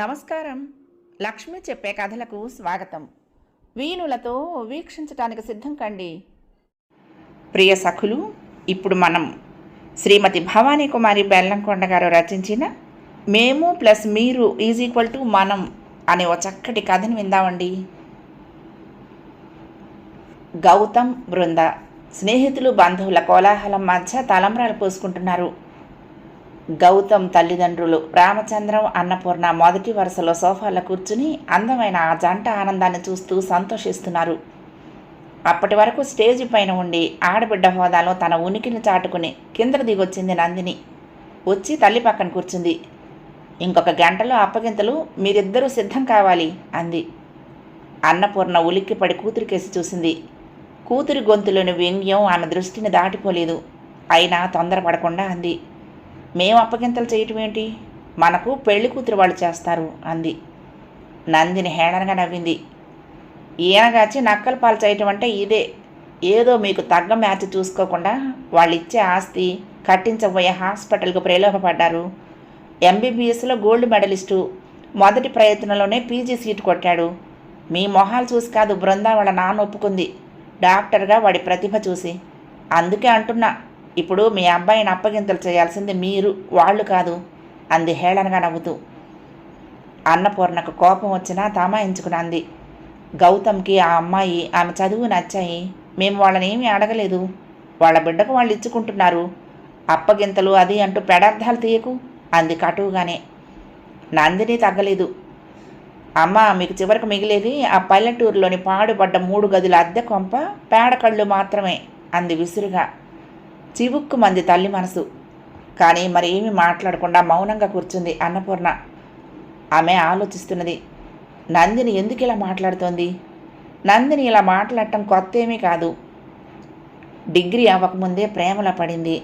నమస్కారం. లక్ష్మి చెప్పే కథలకు స్వాగతం. వీణులతో వీక్షించటానికి సిద్ధం కండి. ప్రియ సఖులు ఇప్పుడు మనం శ్రీమతి భవానీ కుమారి బెల్లంకొండ గారు రచించిన మేము ప్లస్ మీరు ఈజ్ ఈక్వల్ టు మనం అనే ఓ చక్కటి కథను విందామండి. గౌతమ్ బృంద స్నేహితులు బంధువుల కోలాహలం మధ్య తలంబ్రాలు పోసుకుంటున్నారు. గౌతమ్ తల్లిదండ్రులు రామచంద్రం అన్నపూర్ణ మొదటి వరుసలో సోఫాలో కూర్చుని అందమైన ఆ జంట ఆనందాన్ని చూస్తూ సంతోషిస్తున్నారు. అప్పటి వరకు స్టేజి పైన ఉండి ఆడబిడ్డ హోదాలో తన ఉనికిని చాటుకుని కింద దిగొచ్చింది నందిని. వచ్చి తల్లి పక్కన కూర్చుంది. ఇంకొక గంటలో అప్పగింతలు మీరిద్దరూ సిద్ధం కావాలి అంది. అన్నపూర్ణ ఉలిక్కిపడి కూతురికేసి చూసింది. కూతురి గొంతులోని వ్యంగ్యం ఆమె దృష్టిని దాటిపోలేదు. అయినా తొందరపడకుండా అంది. మేము అప్పగింతలు చేయటం ఏంటి? మనకు పెళ్ళి కూతురు వాళ్ళు చేస్తారు అంది. నందిని హేళనగా నవ్వింది. ఈయనగాచి నక్కలు పాలు చేయటం అంటే ఇదే. ఏదో మీకు తగ్గ మ్యాచ్ చూసుకోకుండా వాళ్ళు ఇచ్చే ఆస్తి కట్టించబోయే హాస్పిటల్కు ప్రలోభపడ్డారు. ఎంబీబీఎస్లో గోల్డ్ మెడలిస్టు. మొదటి ప్రయత్నంలోనే పీజీ సీటు కొట్టాడు. మీ మొహాలు చూసి కాదు బృందా వాళ్ళ నాన్న ఒప్పుకుంది. డాక్టర్గా వాడి ప్రతిభ చూసి. అందుకే అంటున్నా. ఇప్పుడు మీ అబ్బాయిని అప్పగింతలు చేయాల్సింది మీరు వాళ్ళు కాదు అంది హేళనగా నవ్వుతూ. అన్నపూర్ణకు కోపం వచ్చినా తమాయించుకుని అంది గౌతమ్కి ఆ అమ్మాయి ఆమె చదువు నచ్చాయి మేము వాళ్ళని ఏమీ అడగలేదు. వాళ్ళ బిడ్డకు వాళ్ళు ఇచ్చుకుంటున్నారు. అప్పగింతలు అది అంటూ పెడార్థాలు తీయకు అంది కటువుగానే. నందిని తగ్గలేదు. అమ్మ మీకు చివరికి మిగిలేది ఆ పల్లెటూరులోని పాడుపడ్డ మూడు గదుల అద్దె కొంప పేడకళ్ళు మాత్రమే అంది విసురుగా. చివుక్కు మంది తల్లి మనసు. కానీ మరి ఏమీ మాట్లాడకుండా మౌనంగా కూర్చుంది అన్నపూర్ణ. ఆమె ఆలోచిస్తున్నది నందిని ఎందుకు ఇలా మాట్లాడుతోంది? నందిని ఇలా మాట్లాడటం కొత్త ఏమీ కాదు. డిగ్రీ అవ్వకముందే ప్రేమలో పడింది.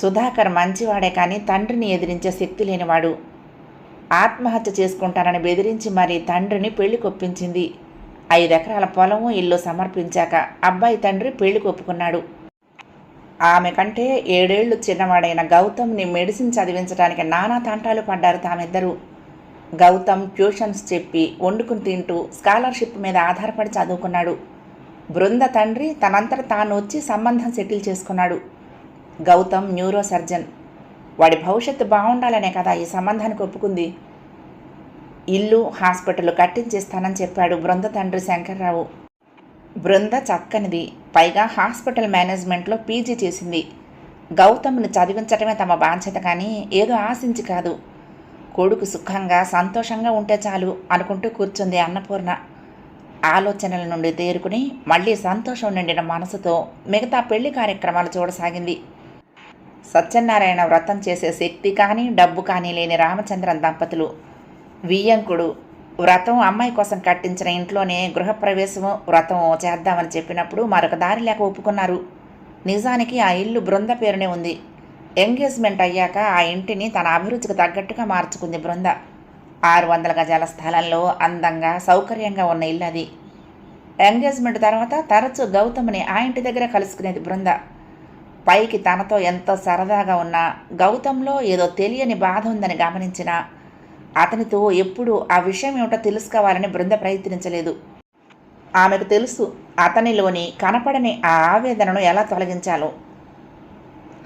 సుధాకర్ మంచివాడే కానీ తండ్రిని ఎదిరించే శక్తి లేనివాడు. ఆత్మహత్య చేసుకుంటానని బెదిరించి మరి తండ్రిని పెళ్ళి కొప్పించింది. ఐదెకరాల పొలము ఇల్లు సమర్పించాక అబ్బాయి తండ్రి పెళ్ళి కొప్పుకున్నాడు. ఆమె కంటే ఏడేళ్ళు చిన్నవాడైన గౌతమ్ని మెడిసిన్ చదివించడానికి నానా తంటాలు పడ్డారు తామిద్దరూ. గౌతమ్ ట్యూషన్స్ చెప్పి వండుకుని తింటూ స్కాలర్షిప్ మీద ఆధారపడి చదువుకున్నాడు. బృంద తండ్రి తనంతట తాను వచ్చి సంబంధం సెటిల్ చేసుకున్నాడు. Gautam neuro surgeon. వాడి భవిష్యత్తు బాగుండాలనే కదా ఈ సంబంధానికి ఒప్పుకుంది. ఇల్లు హాస్పిటల్ కట్టించేస్తానని చెప్పాడు బృంద తండ్రి శంకర్రావు. బృంద చక్కనిది. పైగా హాస్పిటల్ మేనేజ్మెంట్లో పీజీ చేసింది. గౌతమ్ని చదివించటమే తమ బాధ్యత కానీ ఏదో ఆశించి కాదు. కొడుకు సుఖంగా సంతోషంగా ఉంటే చాలు అనుకుంటూ కూర్చుంది అన్నపూర్ణ. ఆలోచనల నుండి తేరుకుని మళ్ళీ సంతోషం నిండిన మనసుతో మిగతా పెళ్ళి కార్యక్రమాలు చూడసాగింది. సత్యనారాయణ వ్రతం చేసే శక్తి కానీ డబ్బు కానీ లేని రామచంద్రన్ దంపతులు. వియ్యంకుడు వ్రతం అమ్మాయి కోసం కట్టించిన ఇంట్లోనే గృహప్రవేశము వ్రతం చేద్దామని చెప్పినప్పుడు మరొక దారి లేక ఒప్పుకున్నారు. నిజానికి ఆ ఇల్లు బృంద పేరునే ఉంది. ఎంగేజ్మెంట్ అయ్యాక ఆ ఇంటిని తన అభిరుచికి తగ్గట్టుగా మార్చుకుంది బృంద. ఆరు వందల గజాల స్థలంలో అందంగా సౌకర్యంగా ఉన్న ఇల్లు అది. ఎంగేజ్మెంట్ తర్వాత తరచూ గౌతమ్ని ఆ ఇంటి దగ్గర కలుసుకునేది బృంద. పైకి తనతో ఎంతో సరదాగా ఉన్న గౌతంలో ఏదో తెలియని బాధ ఉందని గమనించిన అతనితో ఎప్పుడూ ఆ విషయం ఏమిటో తెలుసుకోవాలని బృంద ప్రయత్నించలేదు. ఆమెకు తెలుసు అతనిలోని కనపడని ఆ ఆవేదనను ఎలా తొలగించాలో.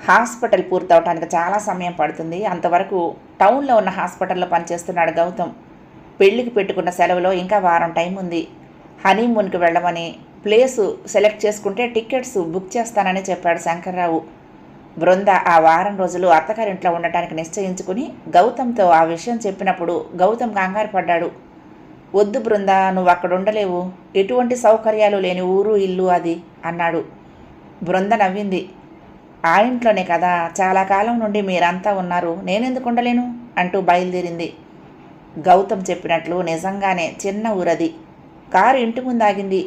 హాస్పిటల్ పూర్తవటానికి చాలా సమయం పడుతుంది. అంతవరకు టౌన్లో ఉన్న హాస్పిటల్లో పనిచేస్తున్నాడు గౌతమ్. పెళ్ళికి పెట్టుకున్న సెలవులో ఇంకా వారం టైం ఉంది. హనీమూన్కి వెళ్ళమని ప్లేసు సెలెక్ట్ చేసుకుంటే టికెట్స్ బుక్ చేస్తానని చెప్పాడు శంకర్రావు. బృంద ఆ వారం రోజులు అత్తగారింట్లో ఉండటానికి నిశ్చయించుకుని గౌతమ్తో ఆ విషయం చెప్పినప్పుడు గౌతమ్ కంగారు పడ్డాడు. వద్దు బృంద నువ్వు అక్కడ ఉండలేవు. ఎటువంటి సౌకర్యాలు లేని ఊరు ఇల్లు అది అన్నాడు. బృంద నవ్వింది. ఆ ఇంట్లోనే కదా చాలా కాలం నుండి మీరంతా ఉన్నారు. నేనెందుకు ఉండలేను? అంటూ బయలుదేరింది. గౌతమ్ చెప్పినట్లు నిజంగానే చిన్న ఊరది. కారు ఇంటి ముందు ఆగింది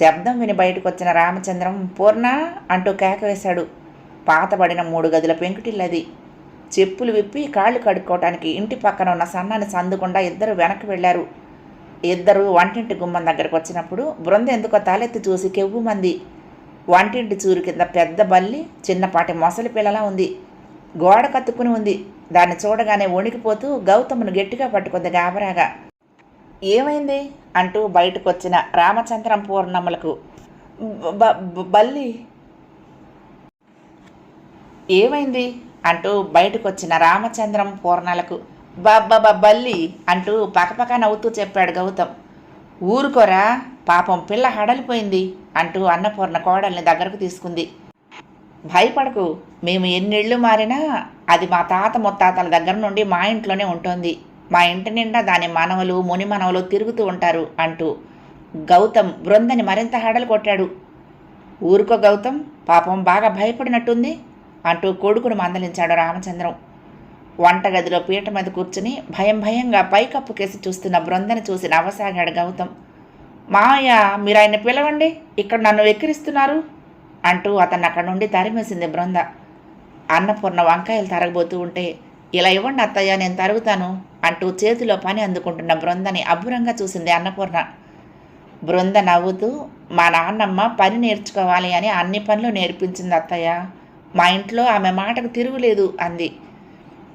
శబ్దం విని బయటకు వచ్చిన రామచంద్రం పూర్ణ అంటూ కేక వేశాడు. పాతబడిన మూడు గదుల పెంకుటిల్లది. చెప్పులు విప్పి కాళ్ళు కడుక్కోవటానికి ఇంటి పక్కన ఉన్న సన్నాన్ని సందుకుండా ఇద్దరు వెనక్కి వెళ్ళారు. ఇద్దరు వంటింటి గుమ్మం దగ్గరకు వచ్చినప్పుడు బృంద ఎందుకో తలెత్తి చూసి కెవ్వుమంది వంటింటి చూరు కింద పెద్ద బల్లి చిన్నపాటి మొసలి పిల్లలా ఉంది. గోడ కత్తుకుని ఉంది. దాన్ని చూడగానే వణికిపోతూ గౌతమ్ను గట్టిగా పట్టుకుంది గాబరాగా. ఏమైంది? అంటూ బయటకు వచ్చిన రామచంద్రం పూర్ణమ్మలకు బల్లి ఏమైంది? అంటూ బయటకు వచ్చిన రామచంద్రం పూర్ణాలకు బబ్బబ్బల్లి బల్లి అంటూ పకపక నవ్వుతూ చెప్పాడు గౌతమ్. ఊరుకోరా పాపం పిల్ల హడలిపోయింది అంటూ అన్నపూర్ణ కోడల్ని దగ్గరకు తీసుకుంది. భయపడకు మేము ఎన్నిళ్ళు మారినా అది మా తాత ముత్తాతల దగ్గర నుండి మా ఇంట్లోనే ఉంటుంది. మా ఇంటి నిండా దాని మనవలు ముని మనవలు తిరుగుతూ ఉంటారు అంటూ గౌతమ్ బృందని మరింత హడలు కొట్టాడు. ఊరుకో గౌతమ్ పాపం బాగా భయపడినట్టుంది. అంటూ కొడుకును మందలించాడు రామచంద్రం. వంటగదిలో పీట మీద కూర్చుని భయం భయంగా పైకప్పు కేసి చూస్తున్న బృందని చూసి నవ్వసాగాడు గౌతమ్. మావయ్య మీరు ఆయన పిలవండి. ఇక్కడ నన్ను వెక్కిరిస్తున్నారు అంటూ అతను అక్కడ నుండి తరిమేసింది బృంద. అన్నపూర్ణ వంకాయలు తరగబోతూ ఉంటే ఇలా ఇవ్వండి అత్తయ్య నేను తరుగుతాను అంటూ చేతిలో పని అందుకుంటున్న బృందని అబ్బురంగా చూసింది అన్నపూర్ణ. బృంద నవ్వుతూ మా నాన్నమ్మ పని నేర్చుకోవాలి అని అన్ని పనులు నేర్పించింది అత్తయ్య. మా ఇంట్లో ఆమె మాటకు తిరుగులేదు అంది.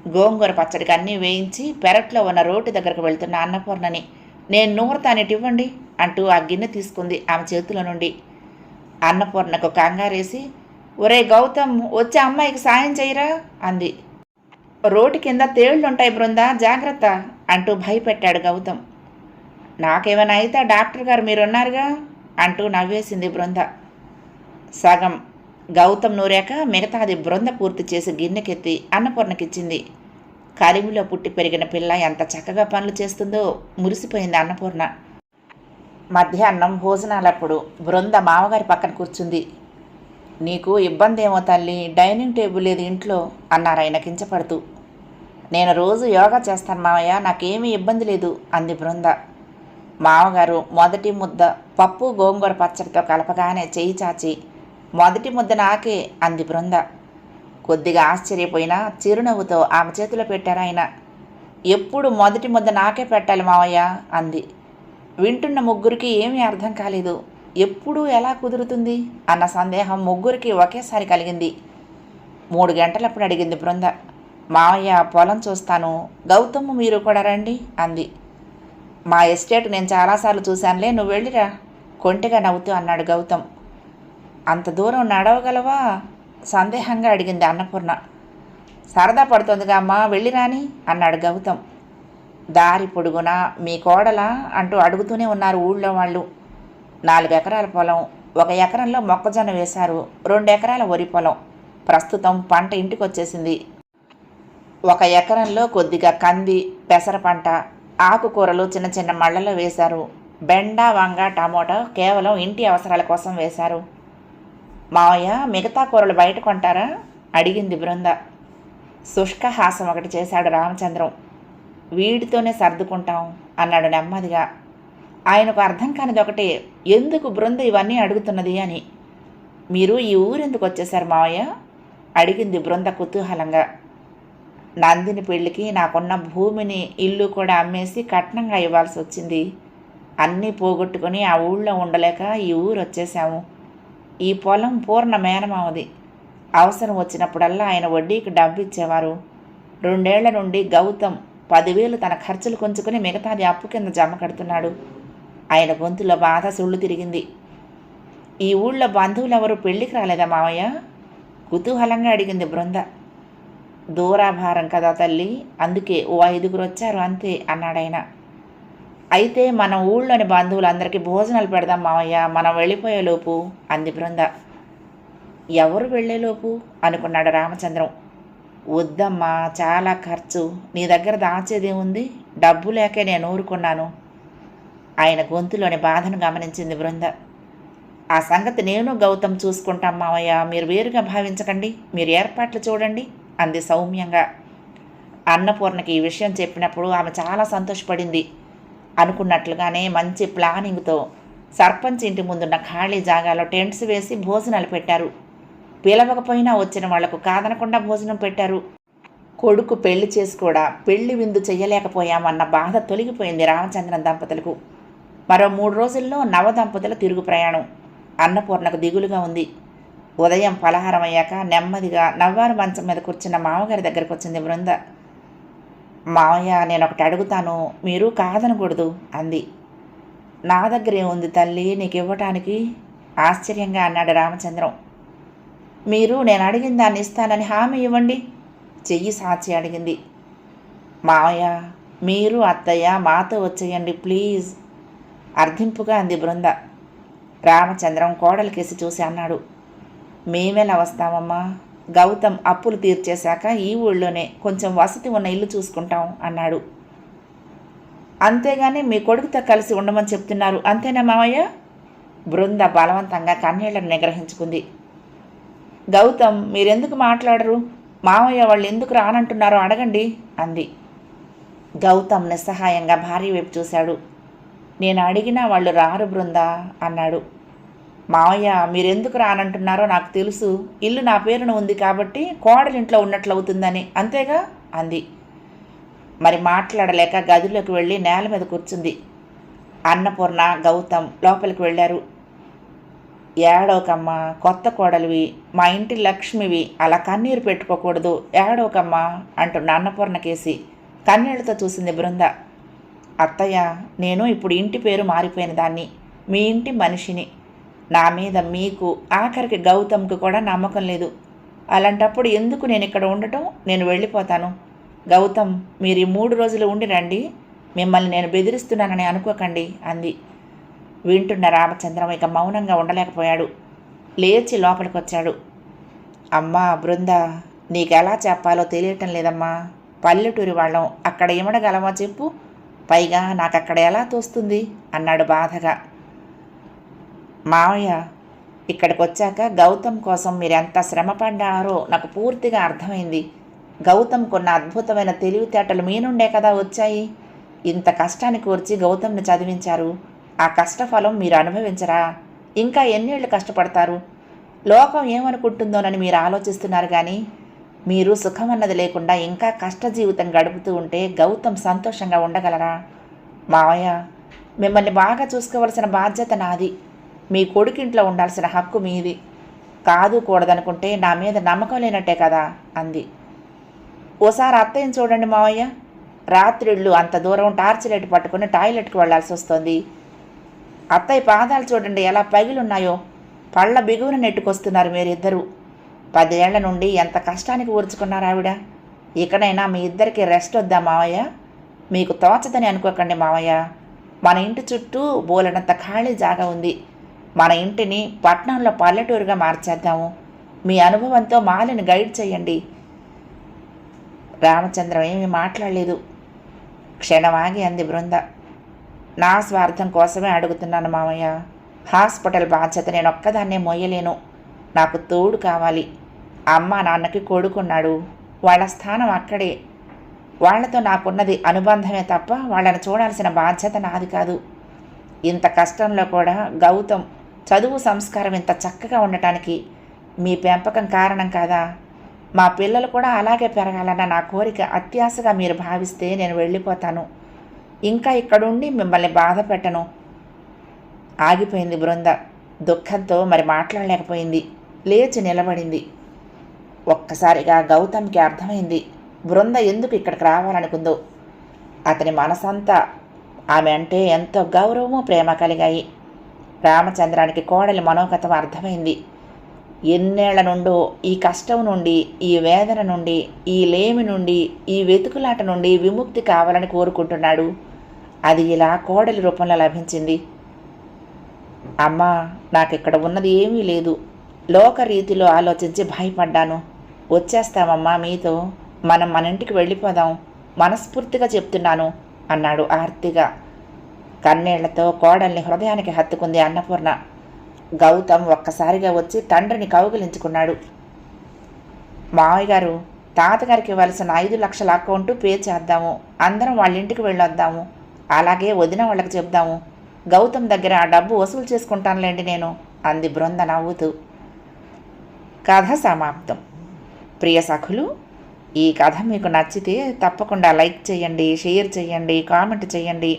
గోంగూర పచ్చడికి అన్నీ వేయించి పెరట్లో ఉన్న రోటి దగ్గరకు వెళ్తున్న అన్నపూర్ణని నేను నూరతానేటివ్వండి అంటూ ఆ గిన్నె తీసుకుంది ఆమె చేతిలో నుండి. అన్నపూర్ణకు కంగారేసి ఒరే గౌతమ్ వచ్చే అమ్మాయికి సాయం చేయరా? అంది. రోటి కింద తేళ్ళుంటాయి బృందా జాగ్రత్త అంటూ భయపెట్టాడు గౌతమ్. నాకేమైనా అయితే డాక్టర్ గారు మీరున్నారుగా? అంటూ నవ్వేసింది బృంద. సగం గౌతమ్ నూరాక మిగతాది బృంద పూర్తి చేసి గిన్నెకెత్తి అన్నపూర్ణకిచ్చింది. కలిమిలో పుట్టి పెరిగిన పిల్ల ఎంత చక్కగా పనులు చేస్తుందో మురిసిపోయింది అన్నపూర్ణ. మధ్యాహ్నం భోజనాలప్పుడు బృంద మామగారి పక్కన కూర్చుంది. నీకు ఇబ్బంది ఏమో తల్లి డైనింగ్ టేబుల్ లేదు ఇంట్లో అన్నారు ఆయన కించపడుతూ. నేను రోజు యోగా చేస్తాను మావయ్య నాకేమీ ఇబ్బంది లేదు అంది బృంద. మామగారు మొదటి ముద్ద పప్పు గోంగూర పచ్చడితో కలపగానే చేయి చాచి మొదటి ముద్ద నాకే అంది బృంద. కొద్దిగా ఆశ్చర్యపోయినా చిరునవ్వుతో ఆమె చేతిలో పెట్టారాయన ఎప్పుడు మొదటి ముద్ద నాకే పెట్టాలి మావయ్య అంది. వింటున్న ముగ్గురికి ఏమీ అర్థం కాలేదు. ఎప్పుడు ఎలా కుదురుతుంది అన్న సందేహం ముగ్గురికి ఒకేసారి కలిగింది. మూడు గంటలప్పుడు అడిగింది బృంద. మావయ్య పొలం చూస్తాను. గౌతమ్ మీరు కూడా రండి అంది. మా ఎస్టేట్ నేను చాలాసార్లు చూశానులే నువ్వు వెళ్ళిరా. కొంటిగా నవ్వుతూ అన్నాడు గౌతమ్. అంత దూరం నడవగలవా? సందేహంగా అడిగింది అన్నపూర్ణ. సరదా పడుతుందిగా అమ్మా వెళ్ళి రాని? అన్నాడు గౌతమ్. దారి పొడుగునా? మీ కోడలా? అంటూ అడుగుతూనే ఉన్నారు ఊళ్ళో వాళ్ళు. నాలుగు ఎకరాల పొలం ఒక ఎకరంలో మొక్కజొన్న వేశారు రెండు ఎకరాల వరి పొలం. ప్రస్తుతం పంట ఇంటికి వచ్చేసింది ఒక ఎకరంలో కొద్దిగా కంది పెసర పంట ఆకుకూరలు చిన్న చిన్న మళ్ళలో వేశారు. బెండ వంగ టమోటా కేవలం ఇంటి అవసరాల కోసం వేశారు. మావయ్య మిగతా కూరలు బయట కొంటారా? అడిగింది బృంద. శుష్క హాసం ఒకటి చేశాడు రామచంద్రం. వీడితోనే సర్దుకుంటాం అన్నాడు నెమ్మదిగా. ఆయనకు అర్థం కానిది ఒకటే ఎందుకు బృంద ఇవన్నీ అడుగుతున్నది అని. మీరు ఈ ఊరెందుకు వచ్చేశారు మావయ్య? అడిగింది బృంద కుతూహలంగా. నందిని పెళ్ళికి నాకున్న భూమిని ఇల్లు కూడా అమ్మేసి కట్నంగా ఇవ్వాల్సి వచ్చింది. అన్నీ పోగొట్టుకుని ఆ ఊళ్ళో ఉండలేక ఈ ఊరు వచ్చేసాము ఈ పొలం పూర్ణ మేనమావది. అవసరం వచ్చినప్పుడల్లా ఆయన వడ్డీకి డబ్బు ఇచ్చేవారు రెండేళ్ళ నుండి గౌతమ్ పదివేలు తన ఖర్చులు కొంచుకుని మిగతాది అప్పు కింద జమ కడుతున్నాడు. ఆయన గొంతులో బాధ సుళ్ళు తిరిగింది. ఈ ఊళ్ళో బంధువులు పెళ్ళికి పెళ్ళికి రాలేదా మావయ్య? కుతూహలంగా అడిగింది బృంద. దూరాభారం కదా తల్లి అందుకే ఓ ఐదుగురు వచ్చారు అంతే అన్నాడాయన. అయితే మన ఊళ్ళోని బంధువులందరికీ భోజనాలు పెడదాం మామయ్య మనం వెళ్ళిపోయేలోపు అంది బృంద. ఎవరు వెళ్ళేలోపు అనుకున్నాడు రామచంద్రం. వద్దమ్మా చాలా ఖర్చు. నీ దగ్గర దాచేదేముంది డబ్బు లేకే నేను ఊరుకున్నాను. ఆయన గొంతులోని బాధను గమనించింది బృంద. ఆ సంగతి నేను గౌతమ్ చూసుకుంటాం మావయ్య. మీరు వేరుగా భావించకండి. మీరు ఏర్పాట్లు చూడండి అంది సౌమ్యంగా. అన్నపూర్ణకి ఈ విషయం చెప్పినప్పుడు ఆమె చాలా సంతోషపడింది. అనుకున్నట్లుగానే మంచి ప్లానింగ్తో సర్పంచ్ ఇంటి ముందున్న ఖాళీ జాగాలో టెంట్స్ వేసి భోజనాలు పెట్టారు. పిలవకపోయినా వచ్చిన వాళ్ళకు కాదనకుండా భోజనం పెట్టారు. కొడుకు పెళ్ళి చేసి కూడా పెళ్ళి విందు చెయ్యలేకపోయామన్న బాధ తొలగిపోయింది రామచంద్రన్ దంపతులకు. మరో మూడు రోజుల్లో నవదంపతుల తిరుగు ప్రయాణం అన్నపూర్ణకు దిగులుగా ఉంది. ఉదయం పలహారం అయ్యాక నెమ్మదిగా నవ్వారు మంచం మీద కూర్చున్న మామగారి దగ్గరకు వచ్చింది బృంద. మామయ్య నేను ఒకటి అడుగుతాను మీరు కాదనకూడదు అంది. నా దగ్గరే ఉంది తల్లి నీకు ఇవ్వటానికి ఆశ్చర్యంగా అన్నాడు రామచంద్రం. మీరు నేను అడిగిన దాన్ని ఇస్తానని హామీ ఇవ్వండి చెయ్యి సాచి అడిగింది. మావయ్య మీరు అత్తయ్య మాతో వచ్చేయండి ప్లీజ్ అర్థింపుగా అంది బృంద. రామచంద్రం కోడలికేసి చూసి అన్నాడు. మేమెలా వస్తామమ్మా? గౌతమ్ అప్పులు తీర్చేశాక ఈ ఊళ్ళోనే కొంచెం వసతి ఉన్న ఇల్లు చూసుకుంటాం అన్నాడు. అంతేగాని మీ కొడుకుతో కలిసి ఉండమని చెప్తున్నారు అంతేనా మామయ్య? బృంద బలవంతంగా కన్నీళ్ళను నిగ్రహించుకుంది. గౌతమ్ మీరెందుకు మాట్లాడరు? మావయ్య వాళ్ళు ఎందుకు రానంటున్నారో అడగండి అంది. గౌతమ్ నిస్సహాయంగా భార్య వైపు చూశాడు. నేను అడిగినా వాళ్ళు రారు బృందా అన్నాడు. మావయ్య మీరెందుకు రానంటున్నారో నాకు తెలుసు. ఇల్లు నా పేరున ఉంది కాబట్టి కోడలింట్లో ఉన్నట్లు అవుతుందని. అంతేగా? అంది. మరి మాట్లాడలేక గదిలోకి వెళ్ళి నేల మీద కూర్చుంది. అన్నపూర్ణ గౌతమ్ లోపలికి వెళ్ళారు. ఏడోకమ్మ కొత్త కోడలివి మా ఇంటి లక్ష్మివి అలా కన్నీరు పెట్టుకోకూడదు. ఏడోకమ్మ అంటున్న అన్నపూర్ణకేసి కన్నీళ్ళతో చూసింది బృంద. అత్తయ్య నేను ఇప్పుడు ఇంటి పేరు మారిపోయిన దాన్ని. మీ ఇంటి మనిషిని. నా మీద మీకు ఆఖరికి గౌతమ్కి కూడా నమ్మకం లేదు. అలాంటప్పుడు ఎందుకు నేను ఇక్కడ ఉండటం? నేను వెళ్ళిపోతాను. గౌతమ్ మీరు ఈ మూడు రోజులు ఉండి రండి. మిమ్మల్ని నేను బెదిరిస్తున్నానని అనుకోకండి అంది. వింటున్న రామచంద్రం ఇక మౌనంగా ఉండలేకపోయాడు. లేచి లోపలికి వచ్చాడు అమ్మా బృంద నీకెలా చెప్పాలో తెలియటం లేదమ్మా. పల్లెటూరి వాళ్ళం. అక్కడ ఇమడగలమో చెప్పు. పైగా నాకు అక్కడ ఎలా తోస్తుంది? అన్నాడు బాధగా. మావయ్య ఇక్కడికి వచ్చాక గౌతమ్ కోసం మీరు ఎంత శ్రమ పడ్డారో నాకు పూర్తిగా అర్థమైంది. గౌతమ్ కొన్న అద్భుతమైన తెలివితేటలు మీ నుండే కదా వచ్చాయి? ఇంత కష్టాన్ని కోర్చి గౌతమ్ని చదివించారు. ఆ కష్టఫలం మీరు అనుభవించరా? ఇంకా ఎన్నేళ్ళు కష్టపడతారు? లోకం ఏమనుకుంటుందోనని మీరు ఆలోచిస్తున్నారు కానీ మీరు సుఖం అన్నది లేకుండా ఇంకా కష్ట జీవితం గడుపుతూ ఉంటే గౌతమ్ సంతోషంగా ఉండగలరా? మావయ్య మిమ్మల్ని బాగా చూసుకోవలసిన బాధ్యత నాది. మీ కొడుకింట్లో ఉండాల్సిన హక్కు మీది. కాదు కూడదనుకుంటే నా మీద నమ్మకం లేనట్టే కదా అంది. ఓసారి అత్తయ్యని చూడండి మావయ్య. రాత్రిళ్ళు అంత దూరం టార్చ్ లైట్ పట్టుకుని టాయిలెట్కి వెళ్ళాల్సి వస్తుంది. అత్తయ్య పాదాలు చూడండి ఎలా పగిలున్నాయో. పళ్ళ బిగువున నెట్టుకొస్తున్నారు మీరిద్దరూ. పదేళ్ళ నుండి ఎంత కష్టానికి ఊర్చుకున్నారు ఆవిడ. ఇకనైనా మీ ఇద్దరికి రెస్ట్ వద్దా మావయ్య? మీకు తోచదని అనుకోకండి మావయ్య. మన ఇంటి చుట్టూ బోలెడంత ఖాళీ జాగా ఉంది. మన ఇంటిని పట్నంలో పల్లెటూరుగా మార్చేద్దాము. మీ అనుభవంతో మాలిని గైడ్ చేయండి. రామచంద్రం ఏమీ మాట్లాడలేదు. క్షణమాగి అంది బృంద. నా స్వార్థం కోసమే అడుగుతున్నాను మామయ్య. హాస్పిటల్ బాధ్యత నేను ఒక్కదాన్నే మోయలేను. నాకు తోడు కావాలి. అమ్మ నాన్నకి కొడుకున్నాడు. వాళ్ళ స్థానం అక్కడే. వాళ్ళతో నాకున్నది అనుబంధమే తప్ప వాళ్ళని చూడాల్సిన బాధ్యత నాది కాదు. ఇంత కష్టంలో కూడా గౌతమ్ చదువు సంస్కారం ఇంత చక్కగా ఉండటానికి మీ పెంపకం కారణం కాదా? మా పిల్లలు కూడా అలాగే పెరగాలన్న నా కోరిక అత్యాశగా మీరు భావిస్తే నేను వెళ్ళిపోతాను. ఇంకా ఇక్కడుండి మిమ్మల్ని బాధ పెట్టను. ఆగిపోయింది బృంద. దుఃఖంతో మరి మాట్లాడలేకపోయింది. లేచి నిలబడింది. ఒక్కసారిగా గౌతమ్కి అర్థమైంది. బృంద ఎందుకు ఇక్కడికి రావాలనుకుందో. అతని మనసంతా ఆమె అంటే ఎంతో గౌరవము ప్రేమ కలిగాయి. రామచంద్రానికి కోడలి మనోగతం అర్థమైంది. ఎన్నేళ్ళ నుండో ఈ కష్టం నుండి ఈ వేదన నుండి ఈ లేమి నుండి ఈ వెతుకులాట నుండి విముక్తి కావాలని కోరుకుంటున్నాడు. అది ఇలా కోడలి రూపంలో లభించింది. అమ్మా నాకు ఇక్కడ ఉన్నది ఏమీ లేదు. లోక రీతిలో ఆలోచించి భయపడ్డాను. వచ్చేస్తామమ్మా మీతో. మనం మన ఇంటికి వెళ్ళిపోదాం. మనస్ఫూర్తిగా చెప్తున్నాను అన్నాడు ఆర్తిగా. కన్నీళ్ళతో కోడల్ని హృదయానికి హత్తుకుంది అన్నపూర్ణ. గౌతమ్ ఒక్కసారిగా వచ్చి తండ్రిని కౌగిలించుకున్నాడు. మావయ్య గారు తాతగారికి ఇవ్వాల్సిన ఐదు లక్షల అకౌంటు పే చేద్దాము. అందరం వాళ్ళ ఇంటికి వెళ్ళొద్దాము. అలాగే వదిన వాళ్ళకి చెప్దాము. గౌతమ్ దగ్గర ఆ డబ్బు వసూలు చేసుకుంటానులేండి నేను అంది బృంద నవ్వుతూ. కథ సమాప్తం. ప్రియ సఖులు ఈ కథ మీకు నచ్చితే తప్పకుండా లైక్ చేయండి షేర్ చేయండి కామెంట్ చేయండి.